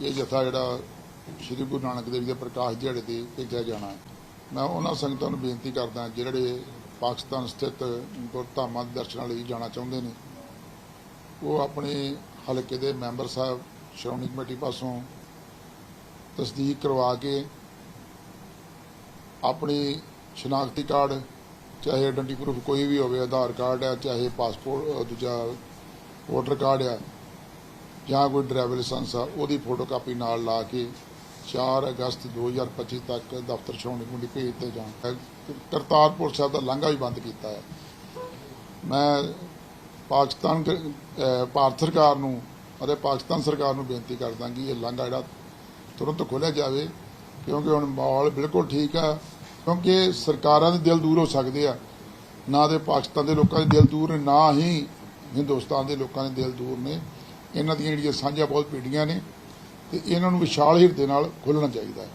ਇਹ ਜਥਾ ਜਿਹੜਾ ਸ੍ਰੀ ਗੁਰੂ ਨਾਨਕ ਦੇਵ ਜੀ ਦੇ ਪ੍ਰਕਾਸ਼ ਦਿਹਾੜੇ ਤੇ ਭੇਜਿਆ ਜਾਣਾ ਹੈ। ਮੈਂ ਉਹਨਾਂ ਸੰਗਤਾਂ ਨੂੰ ਬੇਨਤੀ ਕਰਦਾ ਜਿਹੜੇ ਪਾਕਿਸਤਾਨ ਸਥਿਤ ਗੁਰਧਾਮਾਂ ਦੇ ਦਰਸ਼ਨਾਂ ਲਈ ਜਾਣਾ ਚਾਹੁੰਦੇ ਨੇ, ਉਹ ਆਪਣੇ ਹਲਕੇ ਦੇ ਮੈਂਬਰ ਸਾਹਿਬ, ਸ਼੍ਰੋਮਣੀ ਕਮੇਟੀ ਪਾਸੋਂ ਤਸਦੀਕ ਕਰਵਾ ਕੇ ਆਪਣੀ ਸ਼ਨਾਖਤੀ ਕਾਰਡ, ਚਾਹੇ ਆਇਡੈਂਟੀ ਪ੍ਰੂਫ ਕੋਈ ਵੀ ਹੋਵੇ, ਆਧਾਰ ਕਾਰਡ ਹੈ, ਚਾਹੇ ਪਾਸਪੋਰਟ ਦੂਜਾ ਵੋਟਰ ਕਾਰਡ ਹੈ ਜਾਂ ਕੋਈ ਡਰਾਈਵਰ ਲਾਇਸੈਂਸ ਆ, ਉਹਦੀ ਫੋਟੋਕਾਪੀ ਨਾਲ ਲਾ ਕੇ 4 ਅਗਸਤ 2025 ਤੱਕ ਦਫ਼ਤਰ ਛਾਉਣੀ ਕਮੇਟੀ ਭੇਜ ਦਿੱਤੇ ਜਾਣ। ਕਰਤਾਰਪੁਰ ਸਾਹਿਬ ਦਾ ਲਾਂਘਾ ਵੀ ਬੰਦ ਕੀਤਾ ਹੈ। ਮੈਂ ਪਾਕਿਸਤਾਨ ਭਾਰਤ ਸਰਕਾਰ ਨੂੰ ਅਤੇ ਪਾਕਿਸਤਾਨ ਸਰਕਾਰ ਨੂੰ ਬੇਨਤੀ ਕਰਦਾ ਕਿ ਇਹ ਲਾਂਘਾ ਜਿਹੜਾ ਤੁਰੰਤ ਖੋਲ੍ਹਿਆ ਜਾਵੇ, ਕਿਉਂਕਿ ਹੁਣ ਮਾਹੌਲ ਬਿਲਕੁਲ ਠੀਕ ਆ, ਕਿਉਂਕਿ ਸਰਕਾਰਾਂ ਦੇ ਦਿਲ ਦੂਰ ਹੋ ਸਕਦੇ ਆ। ਨਾ ਦੇ ਪਾਕਿਸਤਾਨ ਦੇ ਲੋਕਾਂ ਦੇ ਦਿਲ ਦੂਰ ਨੇ, ਨਾ ਹੀ ਹਿੰਦੁਸਤਾਨ ਦੇ ਲੋਕਾਂ ਦੇ ਦਿਲ ਦੂਰ ਨੇ। ਇਹਨਾਂ ਦੀਆਂ ਜਿਹੜੀਆਂ ਸਾਂਝਾ ਬਹੁਤ ਪੀੜੀਆਂ ਨੇ, ਤੇ ਇਹਨਾਂ ਨੂੰ ਵਿਸ਼ਾਲ ਹਿਰਦੇ ਨਾਲ ਖੋਲ੍ਹਣਾ ਚਾਹੀਦਾ ਹੈ।